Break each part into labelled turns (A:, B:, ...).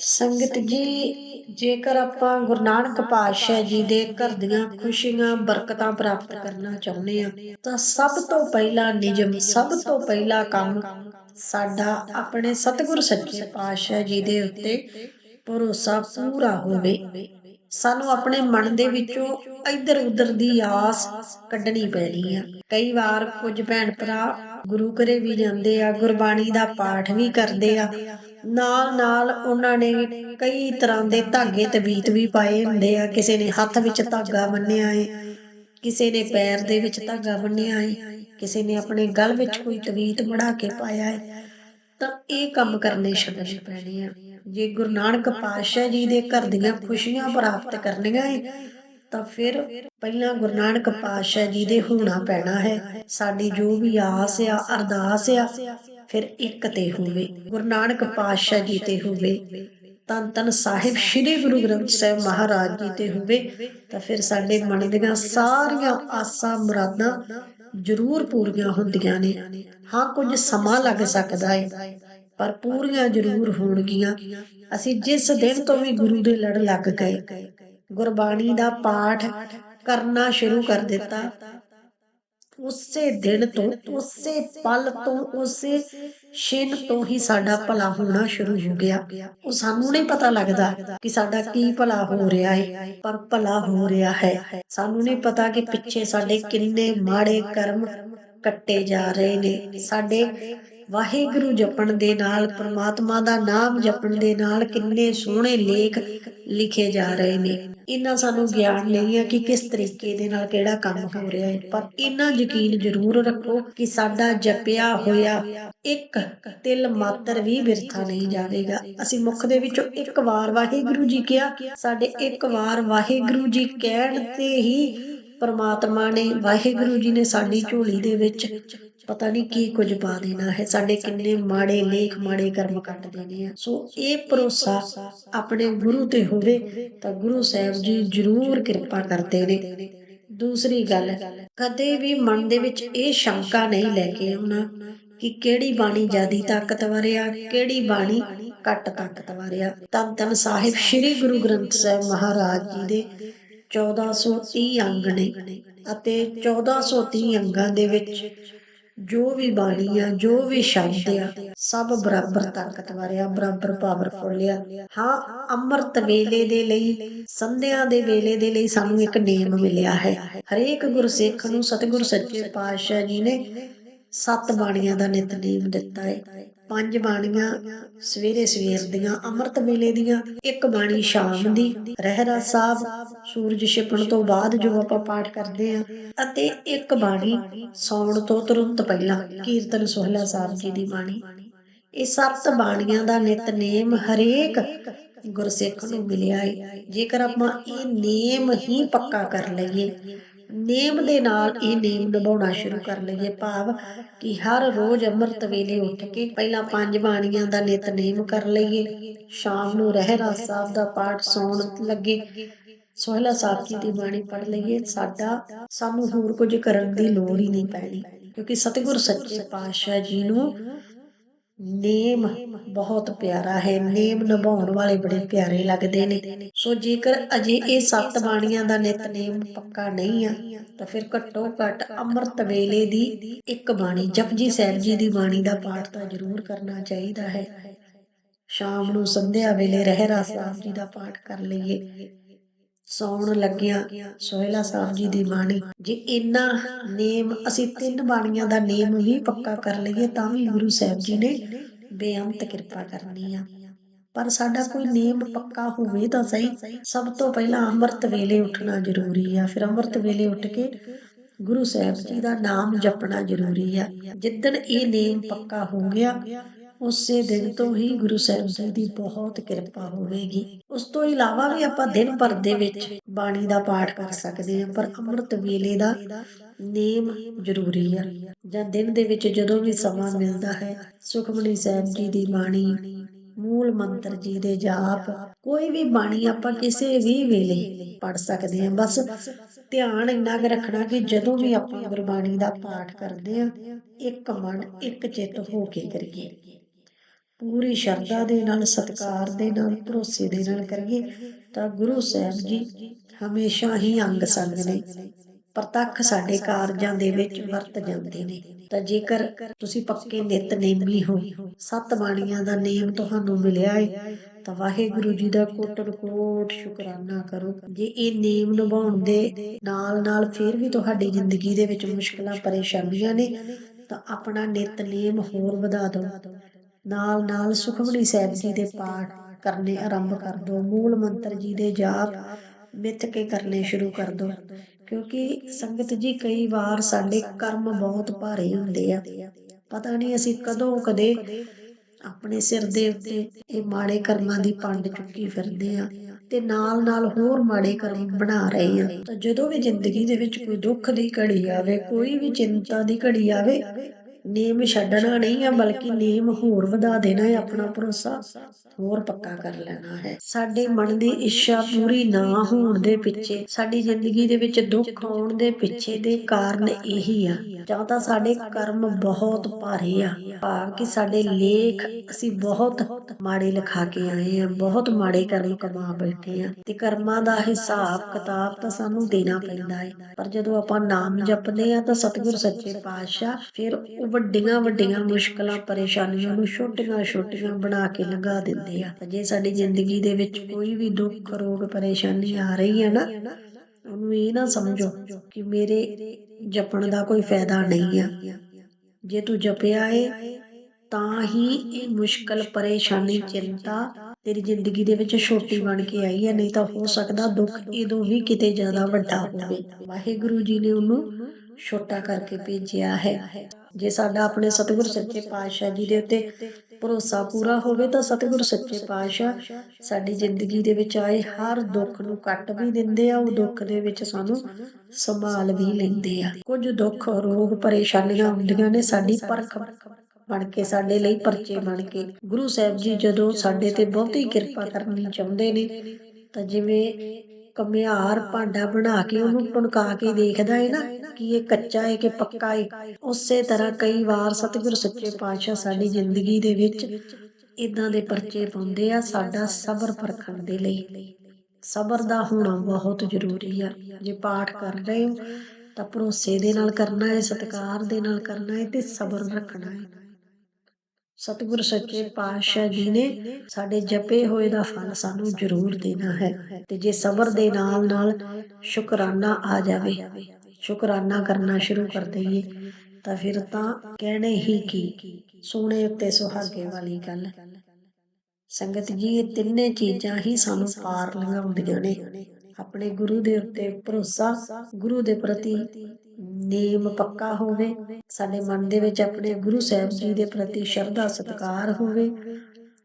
A: ਸੰਗਤ ਜੀ, ਜੇਕਰ ਆਪਾਂ ਗੁਰੂ ਨਾਨਕ ਪਾਤਸ਼ਾਹ ਜੀ ਦੇ ਘਰ ਦੀਆਂ ਖੁਸ਼ੀਆਂ, ਬਰਕਤਾਂ ਪ੍ਰਾਪਤ ਕਰਨਾ ਚਾਹੁੰਦੇ ਆ ਤਾਂ ਸਭ ਤੋਂ ਪਹਿਲਾਂ ਨਿਯਮ, ਸਭ ਤੋਂ ਪਹਿਲਾ ਕੰਮ ਸਾਡਾ ਆਪਣੇ ਸਤਿਗੁਰ ਸੱਚੇ ਪਾਤਸ਼ਾਹ ਜੀ ਦੇ ਉੱਤੇ ਭਰੋਸਾ ਪੂਰਾ ਹੋਵੇ। ਸਾਨੂੰ ਆਪਣੇ ਮਨ ਦੇ ਵਿੱਚੋਂ ਇੱਧਰ ਉੱਧਰ ਦੀ ਆਸ ਕੱਢਣੀ ਪੈਣੀ ਆ। ਕਈ ਵਾਰ ਕੁਝ ਭੈਣ ਭਰਾ ਗੁਰੂ ਘਰੇ ਵੀ ਜਾਂਦੇ ਆ, ਗੁਰਬਾਣੀ ਦਾ ਪਾਠ ਵੀ ਕਰਦੇ ਆ ਨਾਲ ਨਾਲ ਉਹਨਾਂ ਨੇ ਕਈ ਤਰ੍ਹਾਂ ਦੇ ਧਾਗੇ ਤਵੀਤ ਵੀ ਪਾਏ ਹੁੰਦੇ ਆ। ਕਿਸੇ ਨੇ ਹੱਥ ਵਿੱਚ ਧਾਗਾ ਬੰਨਿਆ ਏ, ਕਿਸੇ ਨੇ ਪੈਰ ਦੇ ਵਿੱਚ ਧਾਗਾ ਬੰਨਿਆ ਏ, ਕਿਸੇ ਨੇ ਆਪਣੇ ਗਲ ਵਿੱਚ ਕੋਈ ਤਵੀਤ ਬਣਾ ਕੇ ਪਾਇਆ ਏ। ਤਾਂ ਇਹ ਕੰਮ ਕਰਨੇ ਛੱਡਣੇ ਪੈਣੇ ਆ। ਜੇ ਗੁਰੂ ਨਾਨਕ ਪਾਤਸ਼ਾਹ ਜੀ ਦੇ ਘਰ ਦੀਆਂ ਖੁਸ਼ੀਆਂ ਪ੍ਰਾਪਤ ਕਰਨੀਆਂ ਏ, ਤਾਂ ਫਿਰ ਪਹਿਲਾਂ ਗੁਰੂ ਨਾਨਕ ਪਾਤਸ਼ਾਹ ਜੀ ਦੇ ਹੋਣਾ ਪੈਣਾ ਹੈ। ਸਾਡੀ ਜੋ ਵੀ ਆਸ ਆ, ਅਰਦਾਸ ਆ ਫਿਰ ਇੱਕ ਤੇ ਹੋਵੇ, ਗੁਰੂ ਨਾਨਕ ਪਾਤਸ਼ਾਹ ਜੀ ਤੇ ਹੋਵੇ ਤਨ ਤਨ ਸਾਹਿਬ ਸ੍ਰੀ ਗੁਰੂ ਗ੍ਰੰਥ ਸਾਹਿਬ ਮਹਾਰਾਜ ਜੀ ਤੇ ਹੋਵੇ, ਤਾਂ ਫਿਰ ਸਾਡੇ ਮਨ ਦੀਆਂ ਸਾਰੀਆਂ ਆਸਾਂ ਮੁਰਾਦਾਂ ਜ਼ਰੂਰ ਪੂਰੀਆਂ ਹੁੰਦੀਆਂ ਨੇ। ਹਾਂ, ਕੁਝ ਸਮਾਂ ਲੱਗ ਸਕਦਾ ਹੈ, ਪਰ ਪੂਰੀਆਂ ਜ਼ਰੂਰ ਹੋਣਗੀਆਂ। ਅਸੀਂ ਜਿਸ ਦਿਨ ਤੋਂ ਵੀ ਗੁਰੂ ਦੇ ਲੜ ਲੱਗ ਗਏ, ਗੁਰਬਾਣੀ ਦਾ ਪਾਠ ਕਰਨਾ ਸ਼ੁਰੂ ਕਰ ਦਿੱਤਾ ਉਸੇ ਦਿਨ ਤੋਂ, ਉਸੇ ਪਲ ਤੋਂ, ਉਸੇ ਛਿਨ ਤੋਂ ਹੀ ਸਾਡਾ ਭਲਾ ਹੋਣਾ ਸ਼ੁਰੂ ਹੋ ਗਿਆ। ਉਹ ਸਾਨੂੰ ਨਹੀਂ ਪਤਾ ਲੱਗਦਾ ਕਿ ਸਾਡਾ ਕੀ ਭਲਾ ਹੋ ਰਿਹਾ ਹੈ ਪਰ ਭਲਾ ਹੋ ਰਿਹਾ ਹੈ। ਸਾਨੂੰ ਨਹੀਂ ਪਤਾ ਕਿ ਪਿੱਛੇ ਸਾਡੇ ਕਿੰਨੇ ਮਾੜੇ ਕਰਮ ਕੱਟੇ ਜਾ ਰਹੇ ਨੇ। ਸਾਡੇ ਵਾਹਿਗੁਰੂ ਜਪਣ ਦੇ ਨਾਲ, ਪ੍ਰਮਾਤਮਾ ਦਾ ਨਾਮ ਜਪਣ ਦੇ ਨਾਲ ਕਿੰਨੇ ਸੋਹਣੇ ਲੇਖ ਲਿਖੇ ਜਾ ਰਹੇ ਨੇ। ਇਹਨਾਂ ਸਾਨੂੰ ਗਿਆਨ ਨਹੀਂ ਹੈ ਕਿ ਕਿਸ ਤਰੀਕੇ ਦੇ ਨਾਲ ਕਿਹੜਾ ਕੰਮ ਹੋ ਰਿਹਾ ਹੈ। ਪਰ ਇਹਨਾਂ ਯਕੀਨ ਜ਼ਰੂਰ ਰੱਖੋ ਕਿ ਸਾਡਾ ਜਪਿਆ ਹੋਇਆ ਇੱਕ ਤਿਲ ਮਾਤਰ ਵੀ ਬਿਰਥਾ ਨਹੀਂ ਜਾਵੇਗਾ। ਅਸੀਂ ਮੁਖ ਦੇ ਵਿੱਚੋਂ ਇੱਕ ਵਾਰ ਵਾਹਿਗੁਰੂ ਜੀ ਕਿਹਾ, ਸਾਡੇ ਇੱਕ ਵਾਰ ਵਾਹਿਗੁਰੂ ਜੀ ਕਹਿਣ ਤੇ ਹੀ ਪਰਮਾਤਮਾ ਨੇ ਵਾਹਿਗੁਰੂ ਜੀ ਨੇ ਸਾਡੀ ਝੋਲੀ ਦੇ ਵਿੱਚ ਪਤਾ ਨਹੀਂ ਕੀ ਕੁਝ ਪਾ ਦੇਣਾ ਹੈ, ਸਾਡੇ ਕਿੰਨੇ ਮਾੜੇ ਲੇਖ, ਮਾੜੇ ਕਰਮ ਕੱਟ ਦੇਣੇ ਆ। ਸੋ ਇਹ ਭਰੋਸਾ ਆਪਣੇ ਗੁਰੂ ਤੇ ਹੋਵੇ, ਤਾਂ ਗੁਰੂ ਸਾਹਿਬ ਜੀ ਜ਼ਰੂਰ ਕਿਰਪਾ ਕਰਦੇ ਨੇ। ਦੂਸਰੀ ਗੱਲ, ਕਦੇ ਵੀ ਮਨ ਦੇ ਵਿੱਚ ਇਹ ਸ਼ੰਕਾ ਨਹੀਂ ਲੈ ਕੇ ਆਉਣਾ ਕਿ ਕਿਹੜੀ ਬਾਣੀ ਜਿਆਦੀ ਤਾਕਤਵਰ ਆ ਕਿਹੜੀ ਬਾਣੀ ਘੱਟ ਤਾਕਤਵਰ ਆ ਤਨ ਤਨ ਸਾਹਿਬ ਸ੍ਰੀ ਗੁਰੂ ਗ੍ਰੰਥ ਸਾਹਿਬ ਮਹਾਰਾਜ ਜੀ ਦੇ 1430 ਅੰਗ ਨੇ ਅਤੇ 1430 ਅੰਗਾਂ ਦੇ ਵਿੱਚ ਜੋ ਵੀ ਬਾਣੀ ਆ, ਜੋ ਵੀ ਸ਼ਬਦ ਆ, ਸਭ ਬਰਾਬਰ ਤਾਕਤਵਰ ਆ ਬਰਾਬਰ ਪਾਵਰਫੁਲ ਆ। ਹਾਂ, ਅੰਮ੍ਰਿਤ ਵੇਲੇ ਦੇ ਲਈ, ਸੰਧਿਆ ਦੇ ਵੇਲੇ ਦੇ ਲਈ ਸਾਨੂੰ ਇੱਕ ਨੇਮ ਮਿਲਿਆ ਹੈ। ਹਰੇਕ ਗੁਰਸਿੱਖ ਨੂੰ ਸਤਿਗੁਰ ਸੱਚੇ ਪਾਤਸ਼ਾਹ ਜੀ ਨੇ ਸੱਤ ਬਾਣੀਆਂ ਦਾ ਨਿਤਨੇਮ ਦਿੱਤਾ ਹੈ। ਪੰਜ ਬਾਣੀਆਂ ਸਵੇਰੇ ਸਵੇਰ ਦੀਆਂ, ਅੰਮ੍ਰਿਤ ਵੇਲੇ ਦੀਆਂ, ਇੱਕ ਬਾਣੀ ਸ਼ਾਮ ਦੀ, ਰਹਿਰਾ ਸਾਹਿਬ, ਸੂਰਜ ਛਿਪਣ ਤੋਂ ਬਾਅਦ ਜੋ ਆਪਾਂ ਪਾਠ ਕਰਦੇ ਆ ਅਤੇ ਇੱਕ ਬਾਣੀ ਸੌਣ ਤੋਂ ਤੁਰੰਤ ਪਹਿਲਾਂ, ਕੀਰਤਨ ਸੋਹਲਾ ਸਾਹਿਬ ਜੀ ਦੀ ਬਾਣੀ। ਇਹ ਸੱਤ ਬਾਣੀਆਂ ਦਾ ਨਿਤਨੇਮ ਹਰੇਕ ਗੁਰਸਿੱਖ ਨੂੰ ਮਿਲਿਆ ਹੈ ਜੇਕਰ ਆਪਾਂ ਇਹ ਨੇਮ ਹੀ ਪੱਕਾ ਕਰ ਲਈਏ ਨੇਮ ਦੇ ਨਾਲ ਇਹ ਨੇਮ ਨਿਭਾਉਣਾ ਸ਼ੁਰੂ ਕਰ ਲਈਏ ਭਾਵ ਕਿ ਹਰ ਰੋਜ਼ ਅੰਮ੍ਰਿਤ ਵੇਲੇ ਉੱਠ ਕੇ ਪਹਿਲਾਂ ਪੰਜ ਬਾਣੀਆਂ ਦਾ ਨਿਤਨੇਮ ਕਰ ਲਈਏ। ਸ਼ਾਮ ਨੂੰ ਰਹਿਰਾ ਸਾਹਿਬ ਦਾ ਪਾਠ ਸੌਣ ਲੱਗੇ। ਸੋਹਲਾ ਸਾਹਿਬ ਜੀ ਦੀ ਬਾਣੀ ਪੜ ਲਈਏ। ਸਾਡਾ ਸਾਨੂੰ ਹੋਰ ਕੁਝ ਕਰਨ ਦੀ ਲੋੜ ਹੀ ਨਹੀਂ ਪੈਣੀ। ਕਿਉਂਕਿ ਸਤਿਗੁਰ ਸੱਚੇ ਪਾਤਸ਼ਾਹ ਜੀ ਨੂੰ ਨੇਮ ਬਹੁਤ ਪਿਆਰਾ ਹੈ। ਨੇਮ ਨਿਭਾਉਣ ਵਾਲੇ ਬੜੇ ਪਿਆਰੇ ਲੱਗਦੇ ਨੇ। ਸੋ ਜੇਕਰ ਅਜੇ ਇਹ ਸੱਤ ਬਾਣੀਆਂ ਦਾ ਨਿਤਨੇਮ ਪੱਕਾ ਨਹੀਂ ਆ, ਤਾਂ ਫਿਰ ਘੱਟੋ ਘੱਟ ਅੰਮ੍ਰਿਤ ਵੇਲੇ ਦੀ ਇੱਕ ਬਾਣੀ, ਜਪਜੀ ਸਾਹਿਬ ਜੀ ਦੀ ਬਾਣੀ ਦਾ ਪਾਠ ਤਾਂ ਜ਼ਰੂਰ ਕਰਨਾ ਚਾਹੀਦਾ ਹੈ। ਸ਼ਾਮ ਨੂੰ ਸੰਧਿਆ ਵੇਲੇ ਰਹਿਰਾ ਸਾਹਿਬ ਜੀ ਦਾ ਪਾਠ ਕਰ ਲਈਏ। ਸੌਣ ਲੱਗਿਆ ਸੋਹਿਲਾ ਸਾਹਿਬ ਜੀ ਦੀ ਬਾਣੀ, ਜੇ ਇੰਨਾ ਨੇਮ ਅਸੀਂ ਤਿੰਨ ਬਾਣੀਆਂ ਦਾ ਨੇਮ ਵੀ ਪੱਕਾ ਕਰ ਲਈਏ ਤਾਂ ਵੀ ਗੁਰੂ ਸਾਹਿਬ ਜੀ ਨੇ ਬੇਅੰਤ ਕਿਰਪਾ ਕਰਨੀ ਆ। ਪਰ ਸਾਡਾ ਕੋਈ ਨੇਮ ਪੱਕਾ ਹੋਵੇ ਤਾਂ ਸਹੀ। ਸਭ ਤੋਂ ਪਹਿਲਾਂ ਅੰਮ੍ਰਿਤ ਵੇਲੇ ਉੱਠਣਾ ਜ਼ਰੂਰੀ ਆ। ਫਿਰ ਅੰਮ੍ਰਿਤ ਵੇਲੇ ਉੱਠ ਕੇ ਗੁਰੂ ਸਾਹਿਬ ਜੀ ਦਾ ਨਾਮ ਜਪਣਾ ਜ਼ਰੂਰੀ ਆ। ਜਿੱਦਣ ਇਹ ਨੇਮ ਪੱਕਾ ਹੋ ਗਿਆ ਉਸੇ ਦਿਨ ਤੋਂ ਹੀ ਗੁਰੂ ਸਾਹਿਬ ਜੀ ਦੀ ਬਹੁਤ ਕਿਰਪਾ ਹੋਵੇਗੀ। ਉਸ ਤੋਂ ਇਲਾਵਾ ਵੀ ਆਪਾਂ ਦਿਨ ਭਰ ਦੇ ਵਿੱਚ ਬਾਣੀ ਦਾ ਪਾਠ ਕਰ ਸਕਦੇ ਹਾਂ, ਪਰ ਅੰਮ੍ਰਿਤ ਵੇਲੇ ਦਾ ਨੇਮ ਜ਼ਰੂਰੀ ਆ। ਜਾਂ ਦਿਨ ਦੇ ਵਿੱਚ ਜਦੋਂ ਵੀ ਸਮਾਂ ਮਿਲਦਾ ਹੈ, ਸੁਖਮਨੀ ਸਾਹਿਬ ਜੀ ਦੀ ਬਾਣੀ, ਮੂਲ ਮੰਤਰ ਜੀ ਦੇ ਜਾਪ, ਕੋਈ ਵੀ ਬਾਣੀ ਆਪਾਂ ਕਿਸੇ ਵੀ ਵੇਲੇ ਪੜ ਸਕਦੇ ਹਾਂ। ਬਸ ਧਿਆਨ ਇੰਨਾ ਕੁ ਰੱਖਣਾ ਕਿ ਜਦੋਂ ਵੀ ਆਪਾਂ ਗੁਰਬਾਣੀ ਦਾ ਪਾਠ ਕਰਦੇ ਹਾਂ, ਇੱਕ ਮਨ, ਇੱਕ ਚਿੱਤ ਹੋ ਕੇ ਕਰੀਏ। ਪੂਰੀ ਸ਼ਰਧਾ ਦੇ ਨਾਲ ਸਤਿਕਾਰ ਦੇ ਨਾਲ ਭਰੋਸੇ ਦੇ ਨਾਲ ਕਰੀਏ ਤਾਂ ਗੁਰੂ ਸਾਹਿਬ ਜੀ ਹਮੇਸ਼ਾ ਹੀ ਅੰਗ ਸੰਗ ਨੇ ਪ੍ਰਤੱਖ ਸਾਡੇ ਕਾਰਜਾਂ ਦੇ ਵਿੱਚ ਵਰਤ ਜਾਂਦੇ ਨੇ। ਤਾਂ ਜੇਕਰ ਤੁਸੀਂ ਪੱਕੇ ਨਿਤਨੇਮੀ ਹੋ ਸੱਤ ਬਾਣੀਆਂ ਦਾ ਨੇਮ ਤੁਹਾਨੂੰ ਮਿਲਿਆ ਹੈ ਤਾਂ ਵਾਹਿਗੁਰੂ ਜੀ ਦਾ ਕੋਟਨ ਕੋਟ ਸ਼ੁਕਰਾਨਾ ਕਰੋ। ਜੇ ਇਹ ਨੇਮ ਨਿਭਾਉਣ ਦੇ ਨਾਲ ਨਾਲ ਫਿਰ ਵੀ ਤੁਹਾਡੀ ਜ਼ਿੰਦਗੀ ਦੇ ਵਿੱਚ ਮੁਸ਼ਕਲਾਂ ਪਰੇਸ਼ਾਨੀਆਂ ਨੇ ਤਾਂ ਆਪਣਾ ਨਿਤਨੇਮ ਹੋਰ ਵਧਾ ਦਿਓ। ਨਾਲ ਨਾਲ ਸੁਖਮਨੀ ਸਾਹਿਬ ਜੀ ਦੇ ਪਾਠ ਕਰਨੇ ਆਰੰਭ ਕਰ ਦਿਓ ਮੂਲ ਮੰਤਰ ਜੀ ਦੇ ਜਾਪ ਮਿੱਥ ਕੇ ਕਰਨੇ ਸ਼ੁਰੂ ਕਰ ਦਿਓ ਕਿਉਂਕਿ ਸੰਗਤ ਜੀ, ਕਈ ਵਾਰ ਸਾਡੇ ਕਰਮ ਬਹੁਤ ਭਾਰੇ ਹੁੰਦੇ ਆ। ਪਤਾ ਨਹੀਂ ਅਸੀਂ ਕਦੋਂ ਕਦੇ ਆਪਣੇ ਸਿਰ ਦੇ ਉੱਤੇ ਇਹ ਮਾੜੇ ਕਰਮਾਂ ਦੀ ਪੰਡ ਚੁੱਕੀ ਫਿਰਦੇ ਆ ਤੇ ਨਾਲ ਨਾਲ ਹੋਰ ਮਾੜੇ ਕਰਮ ਬਣਾ ਰਹੇ ਆ। ਤਾਂ ਜਦੋਂ ਵੀ ਜ਼ਿੰਦਗੀ ਦੇ ਵਿੱਚ ਕੋਈ ਦੁੱਖ ਦੀ ਘੜੀ ਆਵੇ, ਕੋਈ ਵੀ ਚਿੰਤਾ ਦੀ ਘੜੀ ਆਵੇ ਨੇਮ ਛੱਡਣਾ ਨਹੀਂ ਆ ਬਲਕਿ ਨੇਮ ਹੋਰ ਵਧਾ ਦੇਣਾ ਹੈ ਆਪਣਾ ਭਰੋਸਾ ਹੋਰ ਪੱਕਾ ਕਰ ਲੈਣਾ ਹੈ। ਸਾਡੇ ਮਨ ਦੀ ਇੱਛਾ ਪੂਰੀ ਨਾ ਹੋਣ ਦੇ ਪਿੱਛੇ ਸਾਡੀ ਜ਼ਿੰਦਗੀ ਦੇ ਵਿੱਚ ਦੁੱਖ ਆਉਣ ਦੇ ਪਿੱਛੇ ਦੇ ਕਾਰਨ ਇਹੀ ਆ। ਜਾਂ ਤਾਂ ਸਾਡੇ ਕਰਮ ਬਹੁਤ ਭਾਰੇ ਆ। ਭਾਵ ਕਿ ਸਾਡੇ ਲੇਖ ਅਸੀਂ ਬਹੁਤ ਮਾੜੇ ਲਿਖਾ ਕੇ ਆਏ ਆ ਬਹੁਤ ਮਾੜੇ ਕਰਮ ਕਮਾ ਬੈਠੇ ਆ। ਤੇ ਕਰਮਾਂ ਦਾ ਹਿਸਾਬ ਕਿਤਾਬ ਤਾਂ ਸਾਨੂੰ ਦੇਣਾ ਪੈਂਦਾ ਹੈ ਪਰ ਜਦੋਂ ਆਪਾਂ ਨਾਮ ਜਪਦੇ ਆ ਤਾਂ ਸਤਿਗੁਰ ਸੱਚੇ ਪਾਤਸ਼ਾਹ ਫਿਰ ਵੱਡੀਆਂ ਵੱਡੀਆਂ ਮੁਸ਼ਕਲਾਂ, ਪਰੇਸ਼ਾਨੀਆਂ ਨੂੰ ਛੋਟੀਆਂ ਛੋਟੀਆਂ ਬਣਾ ਕੇ ਲੰਘਾ ਦਿੰਦੇ ਆ। ਜੇ ਸਾਡੀ ਜ਼ਿੰਦਗੀ ਦੇ ਵਿੱਚ ਕੋਈ ਵੀ ਦੁੱਖ, ਰੋਗ, ਪਰੇਸ਼ਾਨੀ ਆ ਰਹੀ ਹੈ ਨਾ, ਉਹਨੂੰ ਇਹ ਨਾ ਸਮਝੋ ਕਿ ਮੇਰੇ ਜਪਣ ਦਾ ਕੋਈ ਫਾਇਦਾ ਨਹੀਂ ਆ। ਜੇ ਤੂੰ ਜਪਿਆ ਏ, ਤਾਂ ਹੀ ਇਹ ਮੁਸ਼ਕਲ, ਪਰੇਸ਼ਾਨੀ, ਚਿੰਤਾ ਤੇਰੀ ਜ਼ਿੰਦਗੀ ਦੇ ਵਿੱਚ ਛੋਟੀ ਬਣ ਕੇ ਆਈ ਹੈ, ਨਹੀਂ ਤਾਂ ਹੋ ਸਕਦਾ ਦੁੱਖ ਇਦੋਂ ਵੀ ਕਿਤੇ ਜ਼ਿਆਦਾ ਵੱਡਾ ਹੋਵੇ। ਵਾਹਿਗੁਰੂ ਜੀ ਨੇ ਉਹਨੂੰ ਛੋਟਾ ਕਰਕੇ ਭੇਜਿਆ ਹੈ। ਜੇ ਸਾਡਾ ਆਪਣੇ ਸਤਿਗੁਰ ਸੱਚੇ ਪਾਤਸ਼ਾਹ ਜੀ ਦੇ ਉੱਤੇ ਭਰੋਸਾ ਪੂਰਾ ਹੋਵੇ ਤਾਂ ਸਤਿਗੁਰ ਸੱਚੇ ਪਾਤਸ਼ਾਹ ਸਾਡੀ ਜ਼ਿੰਦਗੀ ਦੇ ਵਿੱਚ ਆਏ ਹਰ ਦੁੱਖ ਨੂੰ ਕੱਟ ਵੀ ਦਿੰਦੇ ਆ, ਉਹ ਦੁੱਖ ਦੇ ਵਿੱਚ ਸਾਨੂੰ ਸੰਭਾਲ ਵੀ ਲੈਂਦੇ ਆ। ਕੁਝ ਦੁੱਖ ਰੋਗ ਪਰੇਸ਼ਾਨੀਆਂ ਹੁੰਦੀਆਂ ਨੇ, ਸਾਡੀ ਪਰਖ ਬਣ ਕੇ, ਸਾਡੇ ਲਈ ਪਰਚੇ ਬਣ ਕੇ। ਗੁਰੂ ਸਾਹਿਬ ਜੀ ਜਦੋਂ ਸਾਡੇ ਤੇ ਬਹੁਤੀ ਕਿਰਪਾ ਕਰਨੀ ਚਾਹੁੰਦੇ ਨੇ, ਤਾਂ ਜਿਵੇਂ ਕਮਿਆਰ ਭਾਂਡਾ ਬਣਾ ਕੇ ਉਹਨੂੰ ਟੁਣਕਾ ਕੇ ਦੇਖਦਾ ਹੈ ਨਾ ਕਿ ਇਹ ਕੱਚਾ ਹੈ ਕਿ ਪੱਕਾ ਹੈ ਉਸੇ ਤਰ੍ਹਾਂ ਕਈ ਵਾਰ ਸਤਿਗੁਰ ਸੱਚੇ ਪਾਤਸ਼ਾਹ ਸਾਡੀ ਜ਼ਿੰਦਗੀ ਦੇ ਵਿੱਚ ਇਦਾਂ ਦੇ ਪਰਚੇ ਪਾਉਂਦੇ ਆ ਸਾਡਾ ਸਬਰ ਪਰਖਣ ਦੇ ਲਈ। ਸਬਰ ਦਾ ਹੋਣਾ ਬਹੁਤ ਜ਼ਰੂਰੀ ਆ। ਜੇ ਪਾਠ ਕਰ ਰਹੇ ਹੋ ਤਾਂ ਭਰੋਸੇ ਦੇ ਨਾਲ ਕਰਨਾ ਹੈ ਸਤਿਕਾਰ ਦੇ ਨਾਲ ਕਰਨਾ ਹੈ ਤੇ ਸਬਰ ਰੱਖਣਾ ਹੈ ਸਤਿਗੁਰ ਸੱਚੇ ਪਾਤਸ਼ਾਹ ਜੀ ਨੇ ਸਾਡੇ ਜਪੇ ਹੋਏ ਦਾ ਫਲ ਸਾਨੂੰ ਜ਼ਰੂਰ ਦੇਣਾ ਹੈ। ਤੇ ਜੇ ਸਬਰ ਦੇ ਨਾਲ ਨਾਲ ਸ਼ੁਕਰਾਨਾ ਆ ਜਾਵੇ ਸ਼ੁਕਰਾਨਾ ਕਰਨਾ ਸ਼ੁਰੂ ਕਰ ਦਈਏ ਤਾਂ ਫਿਰ ਤਾਂ ਕਹਿਣੇ ਹੀ ਕੀ ਸੋਨੇ ਉੱਤੇ ਸੁਹਾਗੇ ਵਾਲੀ ਗੱਲ। ਸੰਗਤ ਜੀ ਇਹ ਤਿੰਨੇ ਚੀਜ਼ਾਂ ਹੀ ਸਾਨੂੰ ਪਾਰ ਲੰਘਾਉਂਦੀਆਂ ਨੇ। ਆਪਣੇ ਗੁਰੂ ਦੇ ਉੱਤੇ ਭਰੋਸਾ ਗੁਰੂ ਦੇ ਪ੍ਰਤੀ ਨੇਮ ਪੱਕਾ ਹੋਵੇ, ਸਾਡੇ ਮਨ ਦੇ ਵਿੱਚ ਆਪਣੇ ਗੁਰੂ ਸਾਹਿਬ ਜੀ ਦੇ ਪ੍ਰਤੀ ਸ਼ਰਧਾ, ਸਤਿਕਾਰ ਹੋਵੇ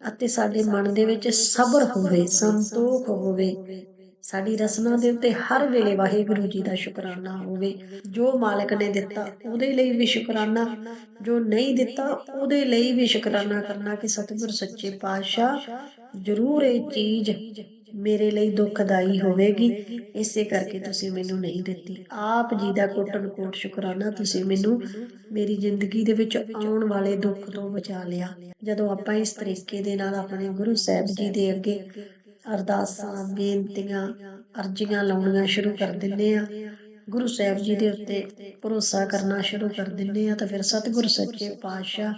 A: ਅਤੇ ਸਾਡੇ ਮਨ ਦੇ ਵਿੱਚ ਸਬਰ ਹੋਵੇ, ਸੰਤੋਖ ਹੋਵੇ। ਸਾਡੀ ਰਸਨਾ ਦੇ ਉੱਤੇ ਹਰ ਵੇਲੇ ਵਾਹਿਗੁਰੂ ਜੀ ਦਾ ਸ਼ੁਕਰਾਨਾ ਹੋਵੇ। ਜੋ ਮਾਲਕ ਨੇ ਦਿੱਤਾ, ਉਹਦੇ ਲਈ ਵੀ ਸ਼ੁਕਰਾਨਾ। ਜੋ ਨਹੀਂ ਦਿੱਤਾ, ਉਹਦੇ ਲਈ ਵੀ ਸ਼ੁਕਰਾਨਾ ਕਰਨਾ ਕਿ ਸਤਿਗੁਰ ਸੱਚੇ ਪਾਤਸ਼ਾਹ ਜ਼ਰੂਰ ਇਹ ਚੀਜ਼ ਮੇਰੇ ਲਈ ਦੁਖਦਾਈ ਹੋਵੇਗੀ। ਇਸੇ ਕਰਕੇ ਤੁਸੀਂ ਮੈਨੂੰ ਨਹੀਂ ਦਿੱਤੀ। ਆਪ ਜੀ ਦਾ ਕੋਟਨ ਕੋਟ ਸ਼ੁਕਰਾਨਾ ਤੁਸੀਂ ਮੈਨੂੰ ਮੇਰੀ ਜ਼ਿੰਦਗੀ ਦੇ ਵਿੱਚ ਆਉਣ ਵਾਲੇ ਦੁੱਖ ਤੋਂ ਬਚਾ ਲਿਆ। ਜਦੋਂ ਆਪਾਂ ਇਸ ਤਰੀਕੇ ਦੇ ਨਾਲ ਆਪਣੇ ਗੁਰੂ ਸਾਹਿਬ ਜੀ ਦੇ ਅੱਗੇ ਅਰਦਾਸਾਂ ਬੇਨਤੀਆਂ ਅਰਜ਼ੀਆਂ ਲਾਉਣੀਆਂ ਸ਼ੁਰੂ ਕਰ ਦਿੰਦੇ ਆ ਗੁਰੂ ਸਾਹਿਬ ਜੀ ਦੇ ਉੱਤੇ ਭਰੋਸਾ ਕਰਨਾ ਸ਼ੁਰੂ ਕਰ ਦਿੰਦੇ ਆ ਤਾਂ ਫਿਰ ਸਤਿਗੁਰ ਸੱਚੇ ਪਾਤਸ਼ਾਹ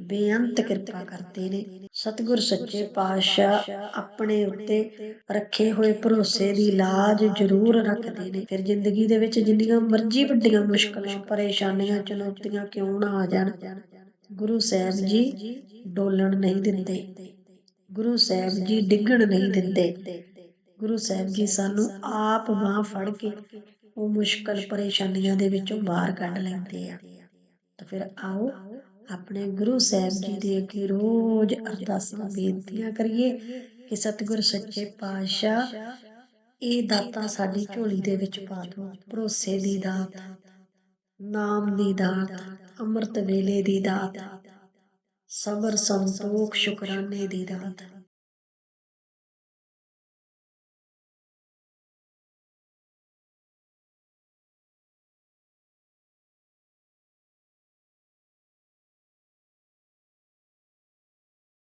A: ਬੇਅੰਤ ਕਿਰਪਾ ਕਰਦੇ ਨੇ। ਸਤਿਗੁਰ ਸੱਚੇ ਪਾਤਸ਼ਾਹ ਆਪਣੇ ਉੱਤੇ ਰੱਖੇ ਹੋਏ ਭਰੋਸੇ ਦੀ ਲਾਜ ਜ਼ਰੂਰ ਰੱਖਦੇ ਨੇ। ਫਿਰ ਜ਼ਿੰਦਗੀ ਦੇ ਵਿੱਚ ਜਿੰਨੀਆਂ ਮਰਜ਼ੀ ਵੱਡੀਆਂ ਮੁਸ਼ਕਲਾਂ, ਪਰੇਸ਼ਾਨੀਆਂ, ਚੁਣੌਤੀਆਂ ਕਿਉਂ ਨਾ ਆ ਜਾਣ, ਗੁਰੂ ਸਾਹਿਬ ਜੀ ਡੋਲਣ ਨਹੀਂ ਦਿੰਦੇ। ਗੁਰੂ ਸਾਹਿਬ ਜੀ ਡਿੱਗਣ ਨਹੀਂ ਦਿੰਦੇ। ਗੁਰੂ ਸਾਹਿਬ ਜੀ ਸਾਨੂੰ ਆਪ ਬਾਹ ਫੜ ਕੇ ਉਹ ਮੁਸ਼ਕਲ, ਪਰੇਸ਼ਾਨੀਆਂ ਦੇ ਵਿੱਚੋਂ ਬਾਹਰ ਕੱਢ ਲੈਂਦੇ ਆ। ਤਾਂ ਫਿਰ ਆਓ ਆਪਣੇ ਗੁਰੂ ਸਾਹਿਬ ਜੀ ਦੇ ਅੱਗੇ ਰੋਜ਼ ਅਰਦਾਸਾਂ ਬੇਨਤੀਆਂ ਕਰੀਏ ਕਿ ਸਤਿਗੁਰ ਸੱਚੇ ਪਾਤਸ਼ਾਹ ਇਹ ਦਾਤਾ ਸਾਡੀ ਝੋਲੀ ਦੇ ਵਿੱਚ ਪਾ ਦਿਓ, ਭਰੋਸੇ ਦੀ ਦਾਤ, ਨਾਮ ਦੀ ਦਾਤ, ਅੰਮ੍ਰਿਤ ਵੇਲੇ ਦੀ ਦਾਤ, ਸਬਰ ਸੰਤੋਖ ਸ਼ੁਕਰਾਨੇ ਦੀ ਦਾਤ।